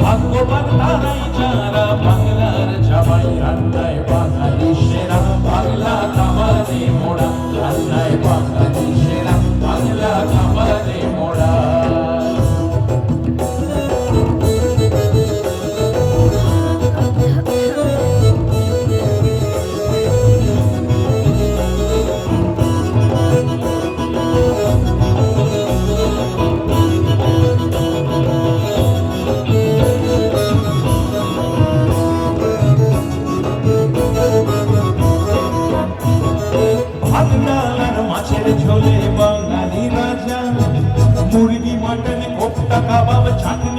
ভাগ্যবান তারাই যারা বাংলার জামাই রান্নায়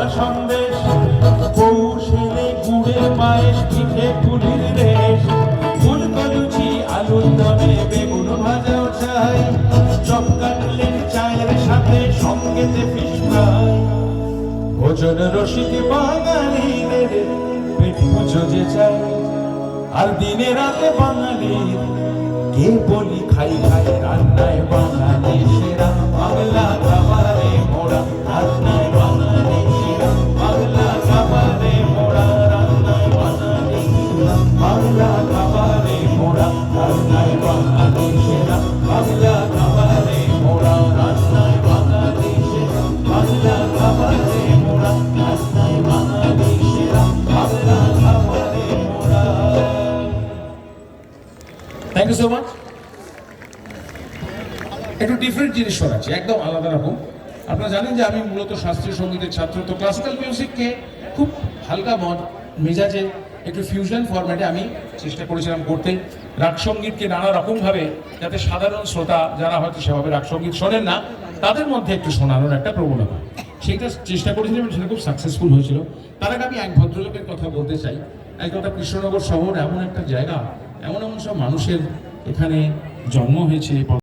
ভরা সন্দেশ। কৌশলে গুড়ে পায়েস পিঠে পুলির রেশ। ফুলকো লুচি আলুর দমে বেগুন ভাজাও চাই। চপ কাটলেট চায়ের সাথে সঙ্গেতে ফিশ ফ্রাই। ভোজন রসিক বাঙালিদের পেট পুজো যে চাই। আর দিনে রাতে বাঙালির কে বলি খাই খাই রান্নায় বাঙালি সেরা। ইউ সো মাচ একটু ডিফারেন্ট জিনিস শোনাচ্ছি, একদম আলাদা রকম। আপনারা জানেন যে আমি মূলত শাস্ত্রীয় সঙ্গীতের ছাত্র, তো ক্লাসিক্যাল মিউজিককে খুব হালকা মন, মেজাজে, একটু ফিউশন ফরম্যাটে আমি চেষ্টা করেছিলাম করতে। রাগ সঙ্গীতকে নানা রকমভাবে যাতে সাধারণ শ্রোতা, যারা হয়তো সেভাবে রাগ সংগীত শোনেন না, তাদের মধ্যে একটু শোনানোর একটা প্রবণতা। সেইটা চেষ্টা করেছিলাম, সেটা খুব সাকসেসফুল হয়েছিল। তার আগে আমি এক ভদ্রলোকের কথা বলতে চাই। এক কথা কৃষ্ণনগর শহর, এমন একটা জায়গা এমন এমন সব মানুষের এখানে জন্ম হয়েছে